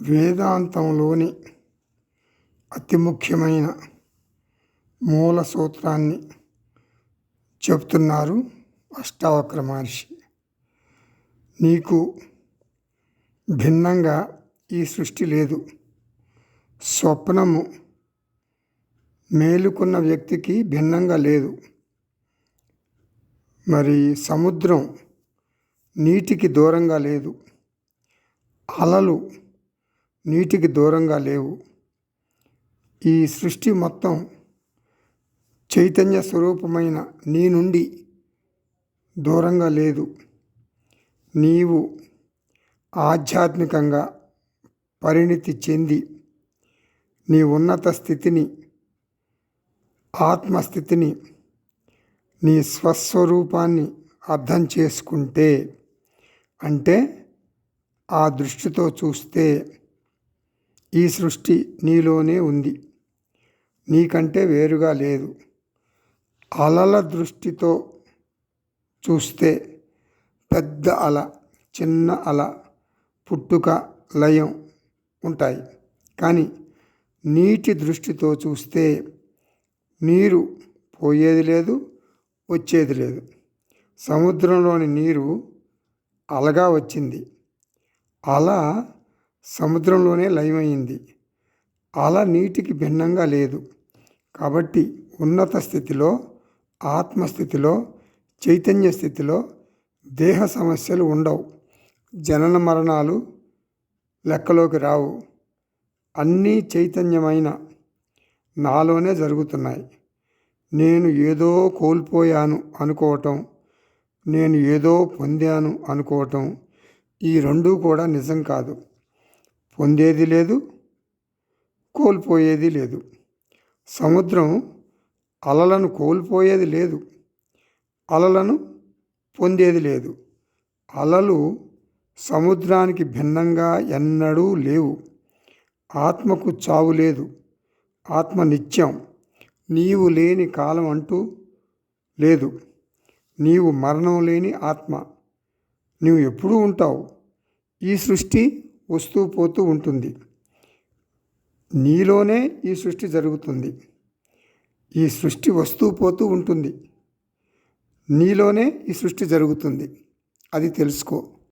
వేదాంతంలోని అతి ముఖ్యమైన మూల సూత్రాన్ని చెప్తున్నారు అష్టావక్ర మహర్షి. నీకు భిన్నంగా ఈ సృష్టి లేదు. స్వప్నము మేలుకున్న వ్యక్తికి భిన్నంగా లేదు. మరి సముద్రం నీటికి దూరంగా లేదు. అలలు నీటికి దూరంగా లేవు. ఈ సృష్టి మొత్తం చైతన్య స్వరూపమైన నీ నుండి దూరంగా లేదు. నీవు ఆధ్యాత్మికంగా పరిణితి చెంది నీ ఉన్నత స్థితిని ఆత్మస్థితిని నీ స్వస్వరూపాన్ని అర్థం చేసుకుంటే అంటే ఆ దృష్టితో చూస్తే ఈ సృష్టి నీలోనే ఉంది. నీకంటే వేరుగా లేదు. అలల దృష్టితో చూస్తే పెద్ద అల చిన్న అల పుట్టుక లయం ఉంటాయి. కానీ నీటి దృష్టితో చూస్తే నీరు పోయేది లేదు వచ్చేది లేదు. సముద్రంలోని నీరు అలగా వచ్చింది. అలా సముద్రంలోనే లయమైంది. అల నీటికి భిన్నంగా లేదు. కాబట్టి ఉన్నత స్థితిలో ఆత్మస్థితిలో చైతన్య స్థితిలో దేహ సమస్యలు ఉండవు. జనన మరణాలు లెక్కలోకి రావు. అన్నీ చైతన్యమైన నాలోనే జరుగుతున్నాయి. నేను ఏదో కోల్పోయాను అనుకోవటం నేను ఏదో పొందాను అనుకోవటం ఈ రెండూ కూడా నిజం కాదు. పొందేది లేదు కోల్పోయేది లేదు. సముద్రం అలలను కోల్పోయేది లేదు అలలను పొందేది లేదు. అలలు సముద్రానికి భిన్నంగా ఎన్నడూ లేవు. ఆత్మకు చావు లేదు. ఆత్మ నిత్యం నీవు లేని కాలం అంటూ లేదు. నీవు మరణం లేని ఆత్మ. నీవు ఎప్పుడూ ఉంటావు. ఈ సృష్టి వస్తూ పోతూ ఉంటుంది. నీలోనే ఈ సృష్టి జరుగుతుంది. ఈ సృష్టి వస్తూ పోతూ ఉంటుంది. నీలోనే ఈ సృష్టి జరుగుతుంది. అది తెలుసుకో.